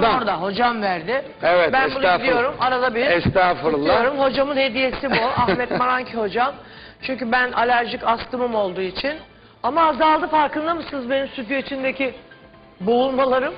Şuradan. orada. Hocam verdi. Evet, Ben bunu gidiyorum arada bir. Estağfurullah. Tutuyorum. Hocamın hediyesi bu. Ahmet Maranki hocam. Çünkü ben alerjik astımım olduğu için. Ama azaldı farkında mısınız benim stüdyo içindeki boğulmalarım?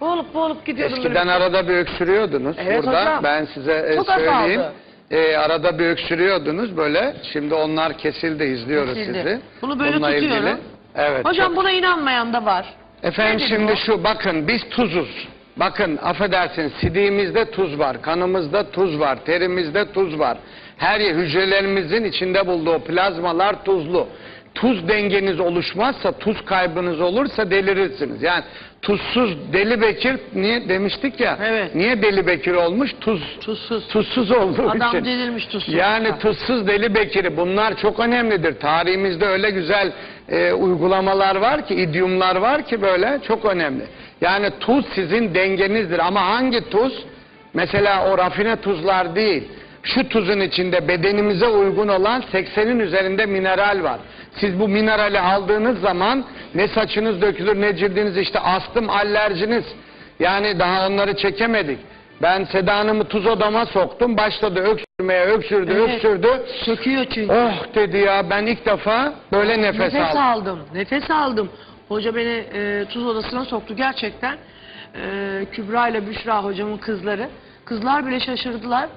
Boğulup boğulup gidiyordum. böyle. Eskiden arada bir öksürüyordunuz Evet burada. hocam. Ben size e, Çok söyleyeyim. azaldı. E, arada bir öksürüyordunuz böyle. Şimdi onlar kesildi izliyoruz Kesildi. sizi. Bunu böyle Bununla tutuyorum. ilgili. Evet. Hocam çok- buna inanmayan da var. Efendim Nedir şimdi bu? şu bakın biz tuzuz. Bakın affedersiniz sidiğimizde tuz var, kanımızda tuz var, terimizde tuz var. Her hücrelerimizin içinde bulduğu plazmalar tuzlu. Tuz dengeniz oluşmazsa, tuz kaybınız olursa delirirsiniz. Yani tuzsuz Deli Bekir niye demiştik ya? Evet. Niye Deli Bekir olmuş? Tuz Tuzsuz. tuzsuz olduğu Adam için. delirmiş tuzsuz. Yani tuzsuz deli bekiri bunlar çok önemlidir. Tarihimizde öyle güzel e, uygulamalar var ki, idiomlar var ki böyle çok önemli. Yani tuz sizin dengenizdir ama hangi tuz? Mesela o rafine tuzlar değil. Şu tuzun içinde bedenimize uygun olan 80'in üzerinde mineral var. Siz bu minerali aldığınız zaman ne saçınız dökülür ne cildiniz işte astım alerjiniz. Yani daha onları çekemedik. Ben Seda Hanım'ı tuz odama soktum. Başladı öksürmeye, öksürdü, Evet. öksürdü. Söküyor çünkü. Oh dedi ya ben ilk defa böyle nefes, Nefes aldım. aldım. Nefes aldım. Hoca beni e, tuz odasına soktu gerçekten. E, Kübra ile Büşra hocamın kızları. Kızlar bile şaşırdılar.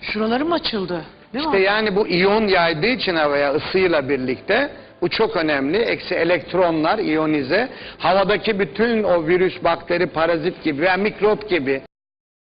Şuralarım açıldı. Değil İşte mi? yani bu iyon yaydığı için havaya ısıyla birlikte bu çok önemli. Eksi elektronlar iyonize. Havadaki bütün o virüs, bakteri, parazit gibi veya mikrop gibi